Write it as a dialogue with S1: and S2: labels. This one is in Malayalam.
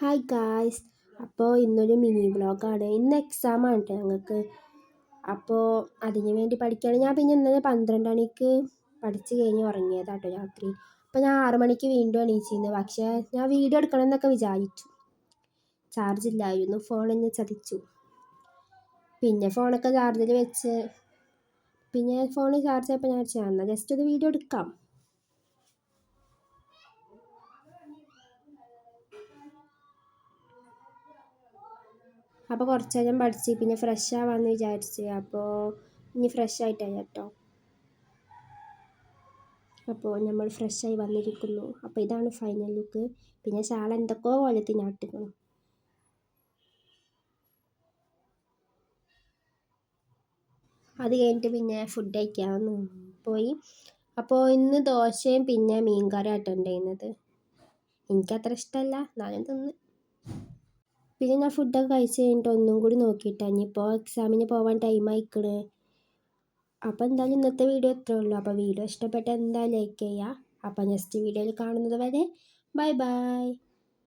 S1: ഹായ് ഗായ്സ് അപ്പോൾ ഇന്നൊരു മിനി ബ്ലോഗാണ് ഇന്ന് എക്സാമാണ് കേട്ടോ ഞങ്ങൾക്ക് അപ്പോൾ അതിന് വേണ്ടി പഠിക്കുകയാണ് ഞാൻ പിന്നെ ഇന്നലെ പന്ത്രണ്ട് മണിക്ക് പഠിച്ച് കഴിഞ്ഞ് ഉറങ്ങിയതാണ് കേട്ടോ രാത്രി. അപ്പോൾ ഞാൻ ആറ് മണിക്ക് വീണ്ടും എണീച്ചിരുന്നു. പക്ഷേ ഞാൻ വീഡിയോ എടുക്കണം എന്നൊക്കെ വിചാരിച്ചു. ചാർജ് ഇല്ലായിരുന്നു. ഫോൺ എന്നെ ചതിച്ചു. പിന്നെ ഫോണൊക്കെ ചാർജിൽ വെച്ച്. പിന്നെ ഫോൺ ചാർജ് ആയപ്പോൾ ഞാൻ എന്നാൽ ജസ്റ്റ് ഒരു വീഡിയോ എടുക്കാം. അപ്പോൾ കുറച്ച് നേരം പഠിച്ച് പിന്നെ ഫ്രഷ് ആവാമെന്ന് വിചാരിച്ച്. അപ്പോൾ ഇനി ഫ്രഷ് ആയിട്ടാണ് കേട്ടോ അപ്പോൾ നമ്മൾ ഫ്രഷായി വന്നിരിക്കുന്നു. അപ്പോൾ ഇതാണ് ഫൈനൽ ലുക്ക് പിന്നെ ഷാൾ എന്തൊക്കെയോ കൊലത്തി ഞാട്ടിക്കണം അത് കഴിഞ്ഞിട്ട് പിന്നെ ഫുഡ് കഴിക്കാൻ പോയി. അപ്പോൾ ഇന്ന് ദോശയും പിന്നെ മീൻ കറി ആട്ടുണ്ടായിരുന്നത് എനിക്കത്ര ഇഷ്ടമല്ല എന്നാലും തിന്ന്. പിന്നെ ഞാൻ ഫുഡൊക്കെ കഴിച്ച് കഴിഞ്ഞിട്ട് ഒന്നും കൂടി നോക്കിയിട്ടാണ് ഇനിയിപ്പോൾ എക്സാമിന് പോകാൻ ടൈം ആയിക്കണ്. അപ്പോൾ എന്തായാലും ഇന്നത്തെ വീഡിയോ ഇത്രേ ഉള്ളൂ. അപ്പോൾ വീഡിയോ ഇഷ്ടപ്പെട്ട എന്തായാലും ലൈക്ക് ചെയ്യുക അപ്പോൾ നെക്സ്റ്റ് വീഡിയോയിൽ കാണുന്നത് വരെ ബൈ ബൈ